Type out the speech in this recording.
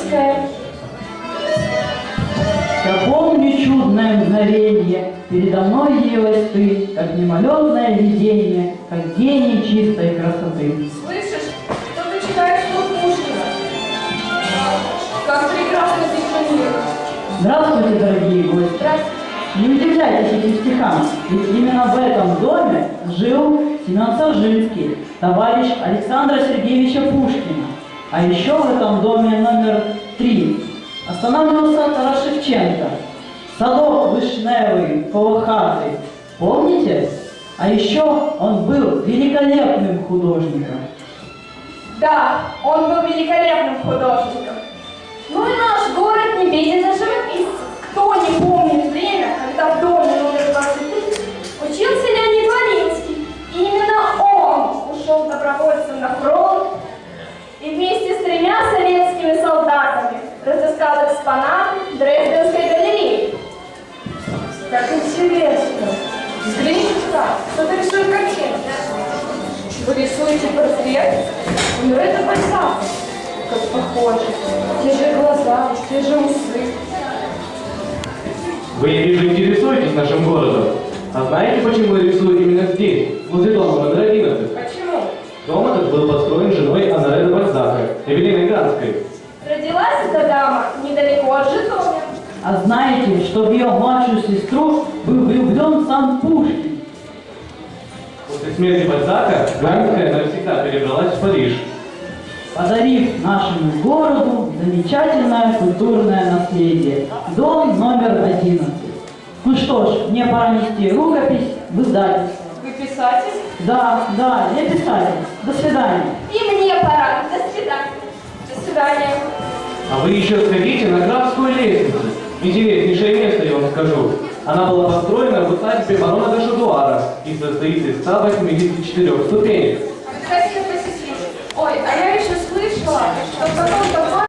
Ленинская. Я помню чудное мгновение, Передо мной явилась ты, Как мимолетное видение, Как гений чистой красоты. Слышишь, кто ты читаешь тут Пушкина? Как прекрасно ты Здравствуйте, дорогие гости. Здравствуйте. Не удивляйтесь этим стихам, ведь именно в этом доме жил Семен Саржинский, товарищ Александра Сергеевича Пушкина. А еще в этом доме номер три останавливался Тарас Шевченко. Садок вишневый, полохатый. Помните? А еще он был великолепным художником. Да, он был великолепным художником. Разыскал экспонаты Дрезденской галереи. Как интересно. Взгляните сюда. Кто-то рисует картину. Вы рисуете портрет? Ну это Бальзак. Как похоже. Те же глаза, те же усы. Вы, я вижу, интересуетесь нашим городом. А знаете, почему я рисую именно здесь, возле дома номер 11? Почему? Дом этот был построен женой Анаре де Бальзака, Эвелиной Гранской. Родилась эта дама недалеко от Житомира. А знаете, что в ее младшую сестру был влюблен сам Пушкин? После смерти Бальзака Гранская навсегда перебралась в Париж. подарив нашему городу замечательное культурное наследие. Дом номер 11. Ну что ж, мне пора нести рукопись в издательство. Вы писатель? Да, да, я писатель. До свидания. И мне пора. До свидания. А вы еще сходите на Графскую лестницу. Интереснейшее место, я вам скажу. Она была построена в усадьбе барона де Шадуара и состоит из 184 ступеней. Обязательно посетишь. Ой, а я еще слышала, что в